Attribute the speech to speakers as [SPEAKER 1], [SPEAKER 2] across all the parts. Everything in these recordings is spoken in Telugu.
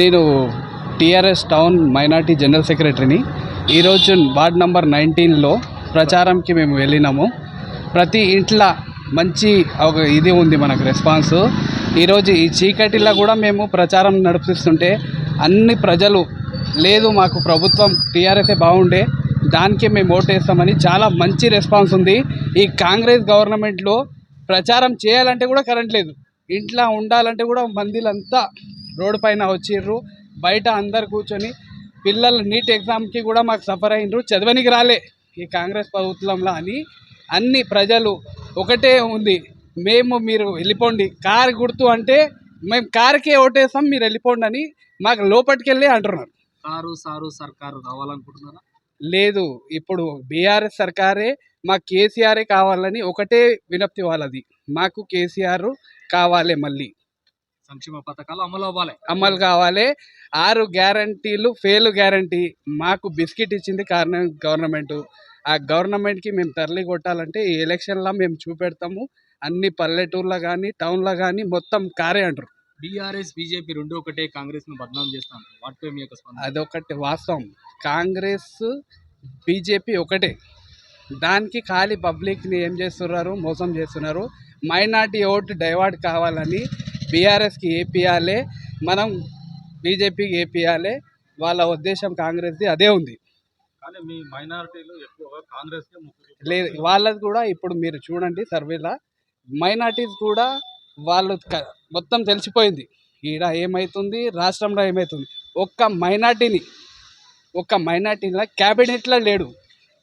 [SPEAKER 1] నేను టీఆర్ఎస్ టౌన్ మైనార్టీ జనరల్ సెక్రటరీని. ఈరోజు వార్డ్ నంబర్ నైన్టీన్లో ప్రచారంకి మేము వెళ్ళినాము. ప్రతి ఇంట్లో మంచి ఒక ఇది ఉంది మనకు రెస్పాన్స్. ఈరోజు ఈ చీకటిలో కూడా మేము ప్రచారం నడిపిస్తుంటే అన్ని ప్రజలు లేదు మాకు ప్రభుత్వం టీఆర్ఎస్ఏ బాగుండే దానికే మేము ఓటేస్తామని చాలా మంచి రెస్పాన్స్ ఉంది. ఈ కాంగ్రెస్ గవర్నమెంట్లో ప్రచారం చేయాలంటే కూడా కరెంట్ లేదు. ఇంట్లో ఉండాలంటే కూడా మందిలంతా రోడ్డు పైన వచ్చిర్రు. బయట అందరు కూర్చొని పిల్లలు నీట్ ఎగ్జామ్కి కూడా మాకు సఫర్ అయినరు. చదవనికి రాలే ఈ కాంగ్రెస్ ప్రభుత్వంలో అని అన్ని ప్రజలు ఒకటే ఉంది. మేము మీరు వెళ్ళిపోండి. కారు గుర్తు అంటే మేము కారుకే ఓటేస్తాం మీరు వెళ్ళిపోండి అని మాకు లోపలికి వెళ్ళి అంటున్నారు.
[SPEAKER 2] కారు సారు సర్కారు రావాలనుకుంటున్నారా?
[SPEAKER 1] లేదు. ఇప్పుడు బీఆర్ఎస్ సర్కారే మాకు కేసీఆరే కావాలని ఒకటే వినప్తి వాళ్ళది. మాకు కేసీఆర్ కావాలి మళ్ళీ.
[SPEAKER 2] సంక్షేమ పథకాలు అమలు అవ్వాలి.
[SPEAKER 1] అమలు కావాలి. ఆరు గ్యారంటీలు ఫెయిల్ గ్యారంటీ మాకు బిస్కెట్ ఇచ్చింది కారణం గవర్నమెంట్. ఆ గవర్నమెంట్కి మేము తరలి కొట్టాలంటే ఈ ఎలక్షన్లో మేము చూపెడతాము. అన్ని పల్లెటూర్లో కానీ టౌన్లో కానీ మొత్తం కారే అంటారు.
[SPEAKER 2] బీఆర్ఎస్ బీజేపీ రెండు ఒకటే కాంగ్రెస్ను బదనాం చేస్తాను వాటిపై మీ యొక్క
[SPEAKER 1] అదొకటి వాస్తవం. కాంగ్రెస్ బీజేపీ ఒకటే. దానికి ఖాళీ పబ్లిక్ని ఏం చేస్తున్నారు? మోసం చేస్తున్నారు. మైనార్టీ ఓటు డైవర్ట్ కావాలని బీఆర్ఎస్కి ఏపీయాలే మనం బీజేపీకి ఏపీయాలే వాళ్ళ ఉద్దేశం కాంగ్రెస్ది అదే ఉంది.
[SPEAKER 3] కానీ మీ మైనారిటీలు ఎక్కువగా కాంగ్రెస్ కే మొగ్గు చూపుతారు.
[SPEAKER 1] లేదు వాళ్ళది కూడా ఇప్పుడు మీరు చూడండి సర్వేలా మైనార్టీస్ కూడా వాళ్ళు మొత్తం తెలిసిపోయింది. ఈడ ఏమవుతుంది రాష్ట్రంలో ఏమవుతుంది ఒక్క మైనార్టీని ఒక్క మైనార్టీలో క్యాబినెట్లో లేడు.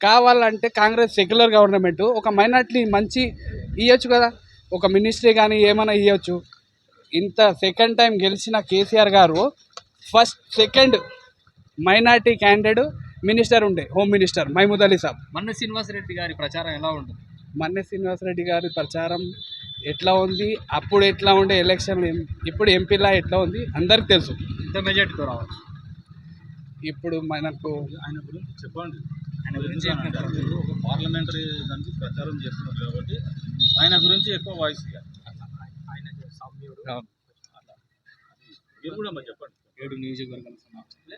[SPEAKER 1] కావాలంటే కాంగ్రెస్ సెక్యులర్ గవర్నమెంట్ ఒక మైనార్టీ మంచి ఇవ్వచ్చు కదా? ఒక మినిస్ట్రీ కానీ ఏమైనా ఇవ్వచ్చు ఇంత సెకండ్ టైం గెలిచిన KCR garu first second minority candidate minister ఉండే హోమ్ మినిస్టర్ మహమూద్ అలీ సాబ్.
[SPEAKER 2] మన్న శ్రీనివాసరెడ్డి గారి ప్రచారం ఎలా ఉంటుంది?
[SPEAKER 1] మన్నె శ్రీనివాసరెడ్డి గారి ప్రచారం ఎట్లా ఉంది? అప్పుడు ఎట్లా ఉండే ఎలక్షన్ ఇప్పుడు ఎంపీలా ఎట్లా ఉంది? అందరికి తెలుసు.
[SPEAKER 2] ఇంత మెజార్టీతో రావచ్చు.
[SPEAKER 1] ఇప్పుడు మనకు
[SPEAKER 3] ఆయన గురించి చెప్పండి.
[SPEAKER 2] ఆయన గురించి
[SPEAKER 3] ఒక పార్లమెంటరీ దానికి ప్రచారం చేస్తున్నారు కాబట్టి ఆయన గురించి ఎక్కువ వాయిస్ ఇవ్వాలి
[SPEAKER 1] అవును.
[SPEAKER 3] మీరు కూడా మరి చెప్పండి.
[SPEAKER 2] ఏడు నియోజకవర్గాల సమావేశంలో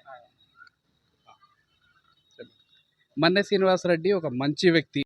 [SPEAKER 1] మన్నె శ్రీనివాసరెడ్డి ఒక మంచి వ్యక్తి.